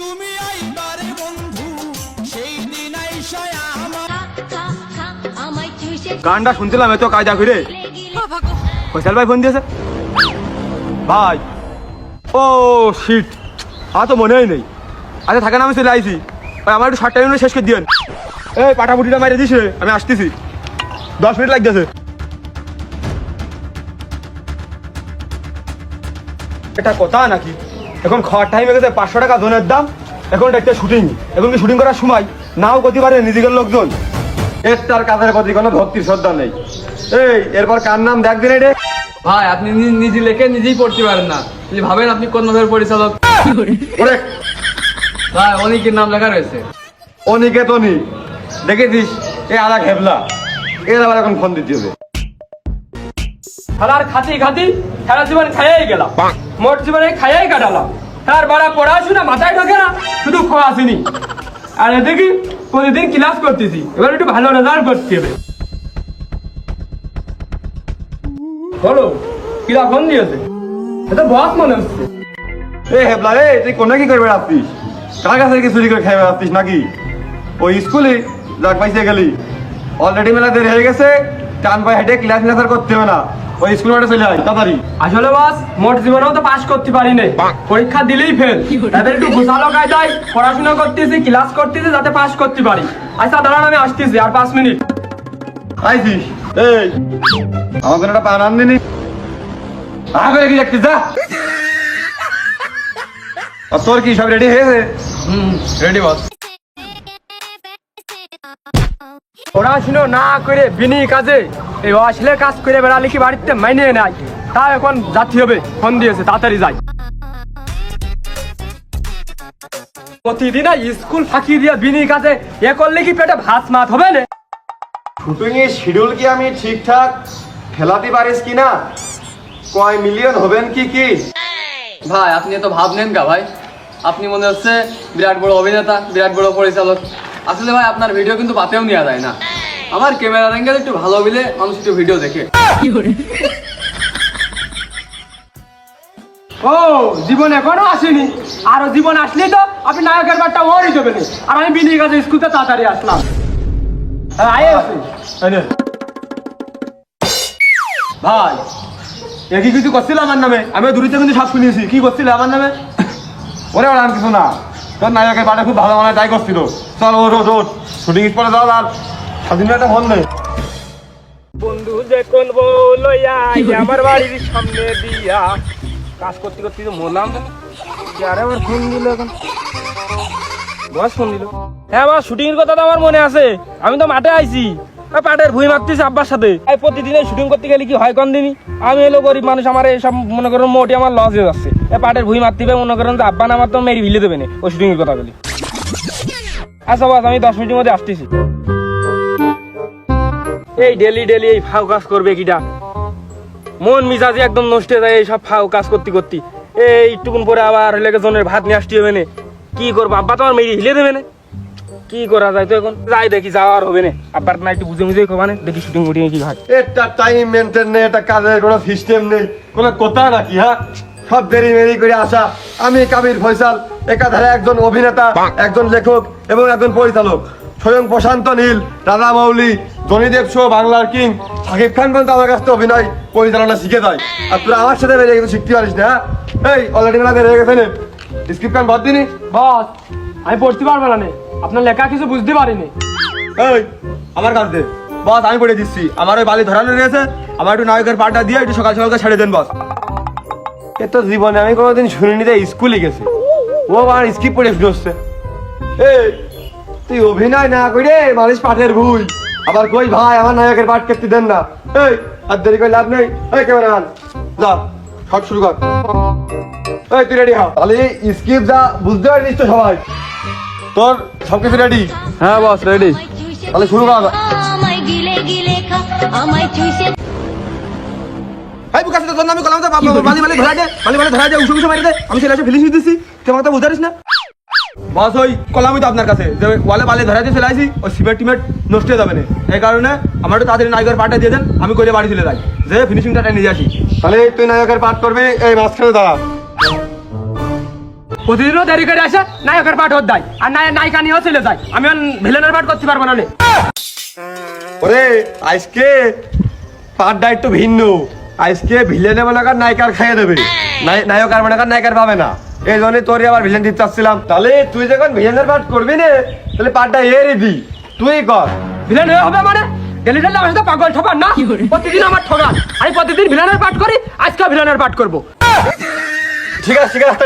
তুমি আইবারে বন্ধু সেই দিন আইসায় আমার গানটা শুনছিলাম এত কায়দা করে। ফয়সাল ভাই ফোন দিয়েছে? ভাই ও শিট আমার তো মনেই নেই। আচ্ছা থাকেন আমি চলে আইছি। ভাই আমার একটু ষাট টাইম শেষ করে দিয়েন। এই পাটাপুটিটা মারিয়ে দিস আমি আসতেছি। দশ মিনিট লাগতেছে। এটা কথা নাকি? এখন খাওয়ার টাইম হয়ে গেছে পাঁচশো টাকা জনের দাম এখন একটা শুটিং এখন কি শুটিং করার সময়? নাও করতে পারে নিজেদের লোকজন। এর তার কাজের প্রতি কোনো ভক্তির শ্রদ্ধা নেই। এই এরপর কার নাম দেখ দিন রে? ভাই আপনি নিজে লেখে নিজেই পড়তে পারেন না। যদি ভাবেন আপনি কোন ভাবের পরিচালক? ভাই অনিকের নাম লেখা রয়েছে। অনিকে। অনিকেতনি দেখেছিস? এ আলা খেবলা এর আবার এখন ফোন দিতে হবে। খেলার খাতি খাতি সারা জীবন খাইয়াই গেলাম। মোট জীবনে খাইয়াই কাটালাম। তার বাড়া পড়াশোনা মাথায় ঢোকে না শুধু খাওয়া আসেনি। আর দেখি প্রতিদিন ক্লাস করতেছি এবার একটু ভালো রেজাল্ট করতে হবে। বলো কিরা ফোন দিয়েছে এটা বস মনে হচ্ছে। এ হেবলা রে তুই কোনে কি করবে রাত্রিস কার কাছে কি চুরি করে খাইবে রাত্রিস নাকি? ওই স্কুলে পাইছে গেলি। অলরেডি মেলা দেরি হয়ে গেছে। টান পায়ে হেঁটে ক্লাস নেসার করতে হবে না। ওই স্কুল মাঠে চলে আয় তাড়াতাড়ি। আসলে বাস মোট জীবনেও তো পাশ করতে পারি নাই। পরীক্ষা দিলেই ফেল তাদের একটু ঘুষালো কায়দায় পড়াশোনা করতেছি ক্লাস করতেছি যাতে পাশ করতে পারি। আচ্ছা দাঁড়ান আমি আসতেছি আর পাঁচ মিনিট। এই। আমার জন্য একটা পান আনদিনি আগে কি দেখছিস যা। আর তোর কি সব রেডি হয়েছে হুম রেডি বস পড়াশুনো না করে বিনি কাজে এই অশ্লীল কাজ করে বেড়ালে কি বাড়িতে মাইনে নাই তা এখন যাচ্ছি হবে ফোন দিয়েছে তাড়াতাড়ি যাই। প্রতিদিন স্কুল ফাঁকি দিয়ে বিনি কাজে এ করলে কি পেটে ভাত মাত হবে না? শুটিং এর শিডিউল কি আমি ঠিকঠাক? ফেলাতে পারিস কি না? কয় মিলিয়ন হবেন কি কি? ভাই আপনি এত ভাব নেন গা ভাই। আপনি মনে হচ্ছে বিরাট বড় অভিনেতা বিরাট বড় পরিচালক। আসলে ভাই আপনার ভিডিও কিন্তু পাতেও নেওয়া যায় না। আমার ক্যামেরার অ্যাঙ্গেল একটু ভালো হইলে মানুষ একটু ভিডিও দেখে। ও জীবন এখনও আসেনি। আরও জীবন আসলেই তো আপনি নায়কের বারটা ওরই দেবেন আর আমি বিনি কাজে স্কুলতে তাড়াতাড়ি আসলাম। হ্যাঁ, আয়ে ভাই একই কিছু করছিল আমার নামে? আমি দূরিতে কিন্তু সব শুনিয়েছি। কি করছিল আমার নামে? ওরে ওরা কিছু না। তোর নায়কের খুব ভালো মানে তাই করছিল। চল শুটিং স্পটে যাও আর স্বাধীন একটা ফোন বন্ধু যে কোন বউ লইয়া আমার বাড়ির সামনে দিয়া। কাজ করতে করতে তো। মরলাম আরে আমার ফোন দিল এখন? বস ফোন দিল। হ্যাঁ আমার শুটিং এর কথা তো আমার মনে আছে। আমি তো মাঠে আইছি। ওই পাটের ভুই মারতেছি আব্বার সাথে। এই প্রতিদিন শুটিং করতে গেলে কি হয় কোন দিনই? আমি এলো গরিব মানুষ আমার এইসব মনে করেন মোটি আমার লস হয়ে যাচ্ছে। এই পাটের ভুই হবে মনে করেন যে আব্বা না আমার তো মেরি ভিলে দেবে না ওই শুটিং এর কথা বলি। আচ্ছা বাস আমি দশ মিনিটের মধ্যে আসতেছি। এই ডেলি ডেলি এই ফাউ কাজ করবে কিটা মন মিজাজি একদম নষ্ট হয়ে যায় এই সব ফাউ কাজ করতে করতে। এই একটুকুন পরে আবার লেগে জনের ভাত নিয়ে আসতে হবে না। কি করব? আব্বা তো আমার মেয়ে হিলে দেবে না। কি করা যায় তো এখন? যাই দেখি যাওয়ার হবে না। আব্বার না একটু বুঝে মুঝে কবানে দেখি শুটিং মুটিং কি হয়। এটা টাইম মেনটেন নেই, এটা কাজের কোনো সিস্টেম নেই। কোনো কথা নাকি হ্যাঁ? সব দেরি মেরি করে আসা। আমি কাবির ফয়সাল একাধারে একজন অভিনেতা একজন লেখক এবং একজন পরিচালক। স্বয়ং প্রশান্ত নীল রাধা মৌলি জনিদেব শো বাংলার কিং। শাকিব খান পর্যন্ত আমার কাছ থেকে অভিনয় পরিচালনা শিখে যায়। আর তোরা আমার সাথে বেরিয়ে কিন্তু শিখতে পারিস না হ্যাঁ? এই অলরেডি মেলা বেরিয়ে গেছে না। স্ক্রিপ্ট খান বাদ দিনি বস আমি পড়তে পারব না আপনার লেখা কিছু বুঝতে পারিনি। এই আমার কাছ দে বস আমি পড়ে দিচ্ছি। আমার ওই বালি ধরানো রয়েছে। আমার একটু নায়কের পাটা দিয়ে একটু সকাল সকাল ছেড়ে দেন বস। এ তো জীবনে আমি কোনোদিন শুনিনি যে স্কুলে গেছে। ও আমার স্কিপ শুনছে এই তুই অভিনয় না করে মানুষ পাঠের ভুল। আবার কই ভাই আমার নায়কের পাঠ করতে দেন না। এই আর দেরি করে লাভ নেই। এই ক্যামেরা আন যা শট শুরু কর। এই তুই রেডি হ। তাহলে স্কিপ যা বুঝতে পারিস তো সবাই। তোর সব কিছু রেডি হ্যাঁ বস রেডি তাহলে শুরু কর। আমায় গিলে গিলে খা আমায় চুষে ভাই বুকাছে তোর নামে কলাম তো বালি ধরা দে বালি ধরা দে উসু উসু মারি দে। আমি সেটা ফিলিস দিছি তুই আমাকে বুঝারিস না। বস ওই কলামই তো আপনার কাছে যে ওয়ালে বালি ধরা দিয়ে আসি ওই সিমেন্ট টিমেন্ট নষ্ট হয়ে যাবে না। এই কারণে আমার তাড়াতাড়ি নায়কের পার্টটা দিয়ে দেন আমি করে বাড়ি চলে যাই। যে ফিনিশিংটা নিয়ে আসি। তাহলে তুই নায়কের পার্ট করবি এই মাঝখানে দাঁড়া। প্রতিদিনও দেরি করে আসে নায়কের পাঠ ওর দেয় আর নায় নায়িকা নিয়েও চলে যায়। আমি ভিলেনের পাঠ করতে পারব না নে। ওরে আজকে পাঠটা একটু ভিন্ন। আজকে ভিলেনে মনে কর নায়িকার খাইয়ে দেবে? নাই- নায়ক আর মনে কর নায়িকার পাবে না। এই জন্য তোরই আবার ভিলেন দিতে চাচ্ছিলাম তাহলে তুই যখন ভিলেনের পাঠ করবি না তাহলে পাঠটা এরই দি। তুই কর। ভিলেন হয়ে হবে মানে? গেলে আমার সাথে পাগল ঠকান না? প্রতিদিন আমার ঠকান আমি প্রতিদিন ভিলেনের পাঠ করি আজকে ভিলেনের পাঠ করব। ঠিক আছে ঠিক আছে